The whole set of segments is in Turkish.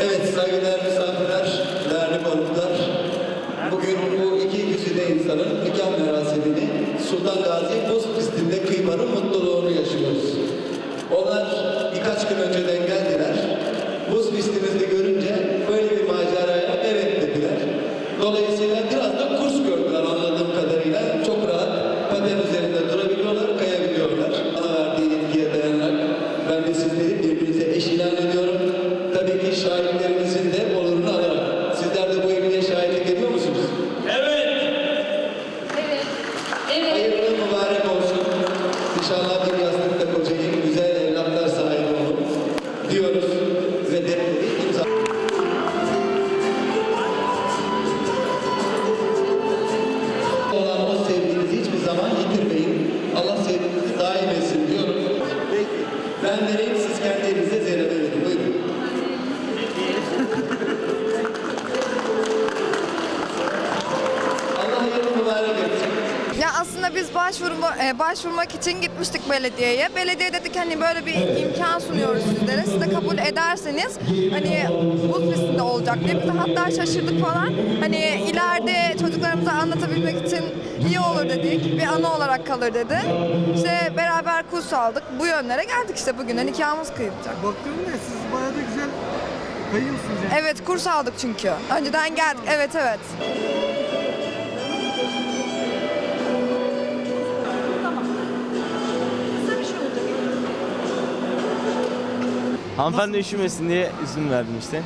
Evet saygıdeğer misafirler, değerli konuklar. Bugün bu iki güzide insanın nikah merasimini Sultan Gazi Buz pistinde mutluluğunu yaşıyoruz. Onlar birkaç gün önceden geldiler. Buz görünce böyle bir maceraya evet dediler. Dolayısıyla biraz inshallah. Başvurma, e, başvurmak için gitmiştik belediyeye. Belediye dedik hani böyle bir imkan sunuyoruz sizlere. Siz de kabul ederseniz hani buz pistinde olacak diye. Biz de hatta şaşırdık falan. Hani ileride çocuklarımıza anlatabilmek için iyi olur dedik. Bir anı olarak kalır dedi. İşte beraber kurs aldık. Bu yönlere geldik işte bugün. de Nikahımız kıyılacak. Bakıyorum da siz bayağı da güzel kayıyorsunuz yani. Evet kurs aldık çünkü. Önceden geldik. Evet evet. Hanımefendi üşümesin diye izin verdim işte. Ee,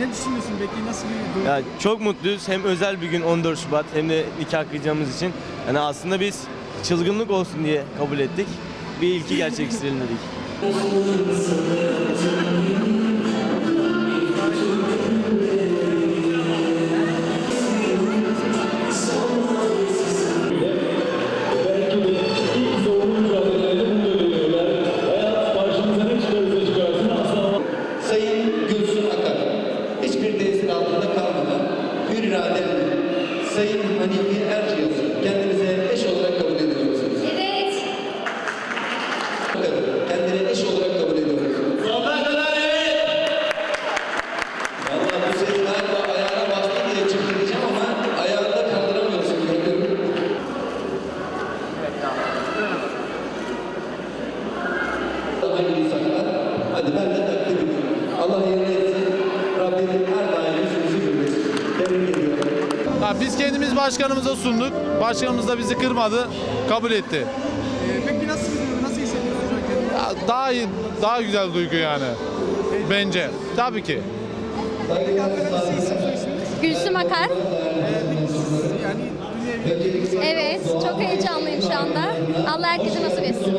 ne düşünüyorsun peki? Nasıl bir duygu? Ya çok mutluyuz. Hem özel bir gün 14 Şubat hem de nikah kıyacağımız için. Yani aslında biz çılgınlık olsun diye kabul ettik. Bir ilki gerçekleştirelim dedik. Sayın Hanifi Erciyes'i kendinize eş olarak kabul ediyor musunuz? Evet. Bakın, kendine eş olarak kabul ediyor musunuz? Sonuna kadar evet. Vallahi bu ses galiba ayağına bastı diye çıktı diyeceğim ama ayağında kaldıramıyorsun gördüm. Hangi saklar? Hadi ben de takdim ediyorum. Allah yerine biz kendimiz başkanımıza sunduk. Başkanımız da bizi kırmadı, kabul etti. Ee, peki nasıl bir duygu? Nasıl hissediyorsunuz? Ya, daha iyi, daha güzel duygu yani. Bence. Tabii ki. Peki hanımefendi siz isim soyisiniz? Gülsüm Akar. Ee, yani dünya Evet. Çok heyecanlıyım şu anda. Allah herkese nasip etsin.